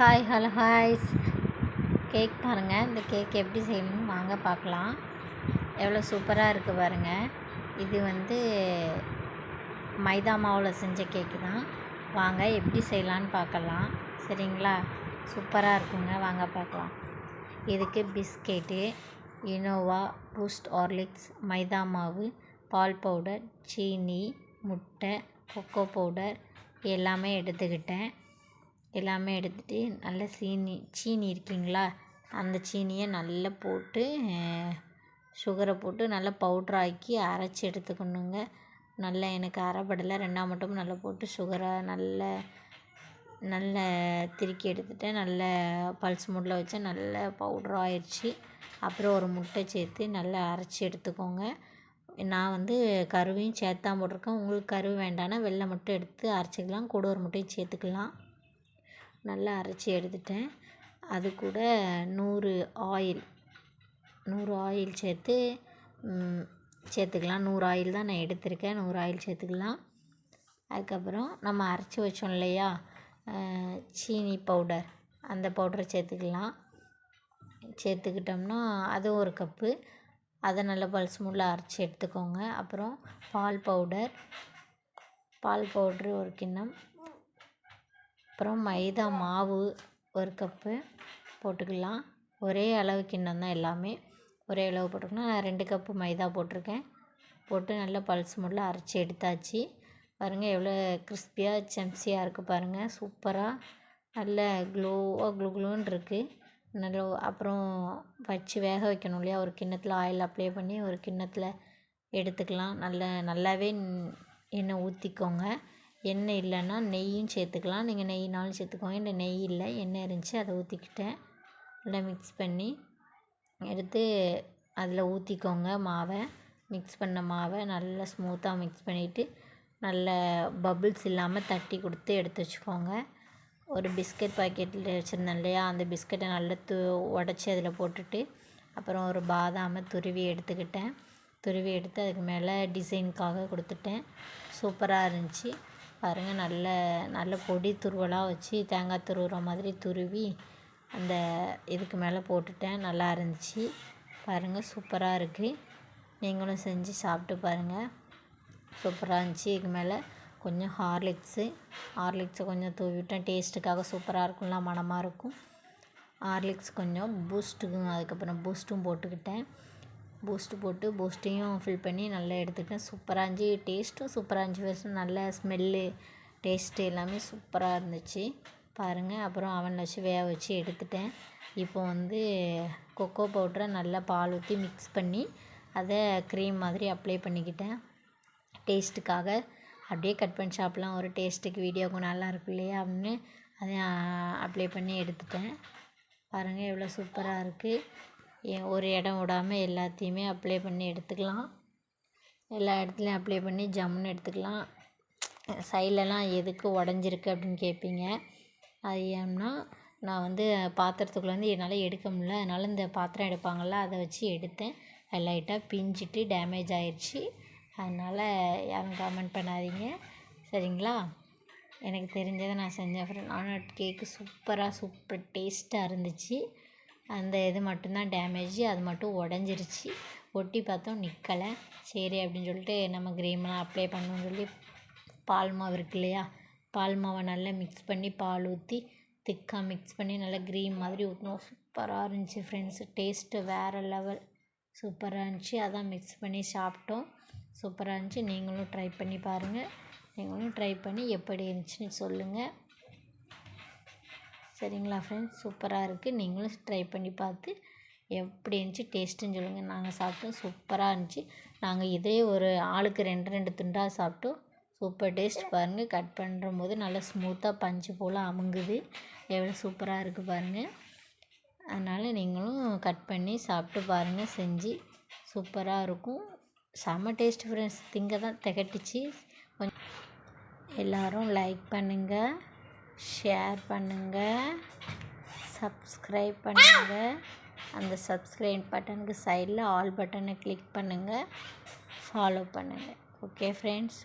Hi hello ஹாய்ஸ் cake பாருங்கள் இந்த cake எப்படி செய்யணும்னு வாங்க பார்க்கலாம். எவ்வளோ சூப்பராக இருக்குது பாருங்கள் இது வந்து மைதா மாவில் செஞ்ச கேக்கு தான். வாங்க எப்படி செய்யலான்னு பார்க்கலாம். சரிங்களா? சூப்பராக இருக்குங்க. வாங்க பார்க்கலாம். இதுக்கு பிஸ்கெட்டு இனோவா பூஸ்ட் ஹார்லிக்ஸ் மைதா மாவு பால் பவுடர் சீனி முட்டை கொக்கோ பவுடர் எல்லாமே எடுத்துக்கிட்டேன். எல்லாமே எடுத்துகிட்டு நல்ல சீனி சீனி இருக்கீங்களா? அந்த சீனியை நல்லா போட்டு சுகரை போட்டு நல்லா பவுட்ராக்கி அரைச்சி எடுத்துக்கணுங்க. நல்லா எனக்கு அரைப்படலை ரெண்டாம் மட்டும் நல்லா போட்டு சுகரை நல்ல நல்ல திருக்கி எடுத்துட்டேன் நல்ல பல்ஸ் முட்டில் வச்சா நல்ல பவுட்ரு ஆயிடுச்சு அப்புறம் ஒரு முட்டை சேர்த்து நல்லா அரைச்சி எடுத்துக்கோங்க. நான் வந்து கருவையும் சேர்த்து தான் போட்டிருக்கேன். உங்களுக்கு கருவு வேண்டாம்னா வெள்ளை மட்டும் எடுத்து அரைச்சிக்கலாம். கூட ஒரு முட்டையும் சேர்த்துக்கலாம். நல்லா அரைச்சி எடுத்துட்டேன். அது கூட நூறு ஆயில் நூறு ஆயில் சேர்த்து சேர்த்துக்கலாம். நூறு ஆயில் தான் நான் எடுத்திருக்கேன். நூறு ஆயில் சேர்த்துக்கலாம். அதுக்கப்புறம் நம்ம அரைச்சி வச்சோம் இல்லையா? சீனி பவுடர் அந்த பவுடரை சேர்த்துக்கலாம். சேர்த்துக்கிட்டோம்னா அது ஒரு கப்பு. அதை நல்லா பல்ஸ் முள்ள அரைச்சி எடுத்துக்கோங்க. அப்புறம் பால் பவுடர் பால் பவுட்ரு ஒரு கிண்ணம். அப்புறம் மைதா மாவு ஒரு கப்பு போட்டுக்கலாம். ஒரே அளவு கிண்ணம் தான் எல்லாமே. ஒரே அளவு போட்டுக்கணும் நான் ரெண்டு கப்பு மைதா போட்டிருக்கேன். போட்டு நல்லா பல்ஸ் முள்ள அரைச்சி எடுத்தாச்சு. பாருங்கள் எவ்வளோ கிறிஸ்பியாக செம்சியாக இருக்குது பாருங்கள் சூப்பராக நல்ல க்ளோவாக க்ளூ க்ளூன்னு இருக்குது நல்ல அப்புறம் வச்சு வேக வைக்கணும் இல்லையா? ஒரு கிண்ணத்தில் ஆயில் அப்ளை பண்ணி ஒரு கிண்ணத்தில் எடுத்துக்கலாம். நல்ல நல்லாவே எண்ணெய் ஊற்றிக்கோங்க எண்ணெய் இல்லைன்னா நெய்யும் சேர்த்துக்கலாம். நீங்கள் நெய்னாலும் சேர்த்துக்கோங்க. இந்த நெய் இல்லை எண்ணெய் இருந்துச்சு அதை ஊற்றிக்கிட்டேன் நல்லா மிக்ஸ் பண்ணி எடுத்து அதில் ஊற்றிக்கோங்க மாவை. மிக்ஸ் பண்ண மாவை நல்லா ஸ்மூத்தாக மிக்ஸ் பண்ணிவிட்டு நல்ல பபுள்ஸ் இல்லாமல் தட்டி கொடுத்து எடுத்து வச்சுக்கோங்க. ஒரு பிஸ்கட் பாக்கெட்டில் வச்சுருந்தேன் இல்லையா? அந்த பிஸ்கட்டை நல்லா து உடச்சி அதில் போட்டுட்டு அப்புறம் ஒரு பாதாமை துருவி எடுத்துக்கிட்டேன். துருவி எடுத்து அதுக்கு மேலே டிசைனுக்காக கொடுத்துட்டேன். சூப்பராக இருந்துச்சு. பாருங்கள் நல்ல நல்ல பொடி துருவலாக வச்சு தேங்காய் துருவுற மாதிரி துருவி அந்த இதுக்கு மேலே போட்டுட்டேன். நல்லா இருந்துச்சு. பாருங்கள் சூப்பராக இருக்குது நீங்களும் செஞ்சு சாப்பிட்டு பாருங்கள் சூப்பராக இருந்துச்சு. இதுக்கு மேலே கொஞ்சம் ஹார்லிக்ஸு. ஹார்லிக்ஸை கொஞ்சம் தூவிட்டேன். டேஸ்ட்டுக்காக சூப்பராக இருக்கும்லாம் மணமாக இருக்கும். ஹார்லிக்ஸ் கொஞ்சம் பூஸ்ட்டுக்கும் அதுக்கப்புறம் பூஸ்ட்டும் போட்டுக்கிட்டேன். பூஸ்ட்டு போட்டு பூஸ்ட்டையும் ஃபில் பண்ணி நல்லா எடுத்துக்கிட்டேன் சூப்பராக இருந்துச்சு. டேஸ்ட்டும் சூப்பராக இருந்துச்சு. ஃபஸ்ட்டு நல்ல ஸ்மெல்லு டேஸ்ட்டு எல்லாமே சூப்பராக இருந்துச்சு. பாருங்கள் அப்புறம் அவனில் வச்சு வேக வச்சு எடுத்துட்டேன். இப்போ வந்து கொக்கோ பவுட்ரை நல்லா பால் ஊற்றி மிக்ஸ் பண்ணி அதை க்ரீம் மாதிரி அப்ளை பண்ணிக்கிட்டேன். டேஸ்ட்டுக்காக அப்படியே கட் பண்ணி சாப்பிட்லாம். ஒரு டேஸ்ட்டுக்கு வீடியோவுக்கு நல்லா இருக்கும் இல்லையா? அப்படின்னு அதை அப்ளை பண்ணி எடுத்துட்டேன். பாருங்கள் எவ்வளோ சூப்பராக இருக்குது ஒரு இடம் விடாமல் எல்லாத்தையுமே அப்ளை பண்ணி எடுத்துக்கலாம். எல்லா இடத்துலையும் அப்ளை பண்ணி ஜம்முன்னு எடுத்துக்கலாம். சைட்லலாம் எதுக்கு உடஞ்சிருக்கு அப்படின்னு கேட்பீங்க அது ஏன்னா நான் வந்து பாத்திரத்துக்குள்ளே வந்து என்னால் எடுக்க முடியல. அதனால் இந்த பாத்திரம் எடுப்பாங்கள்ல அதை வச்சு எடுத்தேன். லைட்டாக பிஞ்சிட்டு டேமேஜ் ஆயிடுச்சு அதனால் யாரும் கமெண்ட் பண்ணாதீங்க. சரிங்களா? எனக்கு தெரிஞ்சதை நான் செஞ்சேன். ஃப்ரெண்ட் ஆனால் கேக்கு சூப்பராக சூப்பர் டேஸ்ட்டாக இருந்துச்சு. அந்த இது மட்டும்தான் டேமேஜு அது மட்டும் உடஞ்சிருச்சு. ஒட்டி பார்த்தோம் நிற்கலை சரி அப்படின்னு சொல்லிட்டு நம்ம க்ரீம்லாம் அப்ளை பண்ணணும்னு சொல்லி பால் மாவு இருக்கு இல்லையா? பால் மாவை நல்லா மிக்ஸ் பண்ணி பால் ஊற்றி திக்காக மிக்ஸ் பண்ணி நல்லா க்ரீம் மாதிரி ஊற்றினோம் சூப்பராக இருந்துச்சு ஃப்ரெண்ட்ஸு டேஸ்ட்டு வேறு லெவல் சூப்பராக இருந்துச்சு. அதான் மிக்ஸ் பண்ணி சாப்பிட்டோம். சூப்பராக இருந்துச்சு. நீங்களும் ட்ரை பண்ணி பாருங்கள் நீங்களும் ட்ரை பண்ணி எப்படி இருந்துச்சுன்னு சொல்லுங்கள் சரிங்களா ஃப்ரெண்ட்ஸ் சூப்பராக இருக்குது நீங்களும் ட்ரை பண்ணி பார்த்து எப்படி இருந்துச்சு? டேஸ்ட்டுன்னு சொல்லுங்கள் நாங்கள் சாப்பிட்டோம். சூப்பராக இருந்துச்சு. நாங்கள் இதே ஒரு ஆளுக்கு ரெண்டு ரெண்டு துண்டாக சாப்பிட்டோம். சூப்பர் டேஸ்ட் பாருங்கள் கட் பண்ணுற போது நல்லா ஸ்மூத்தாக பஞ்சு போல் அமுங்குது. எவ்வளோ சூப்பராக இருக்குது பாருங்கள் அதனால் நீங்களும் கட் பண்ணி சாப்பிட்டு பாருங்கள் செஞ்சு சூப்பராக இருக்கும். செம்ம டேஸ்ட் ஃப்ரெண்ட்ஸ் திங்க தான் திகட்டுச்சு. கொஞ்சம் எல்லோரும் லைக் பண்ணுங்கள் ஷேர் பண்ணுங்கள் சப்ஸ்கிரைப் பண்ணுங்கள் அந்த சப்ஸ்கிரைப் பட்டனுக்கு சைடில் ஆல் பட்டனை கிளிக் பண்ணுங்கள் ஃபாலோ பண்ணுங்கள் ஓகே ஃப்ரெண்ட்ஸ்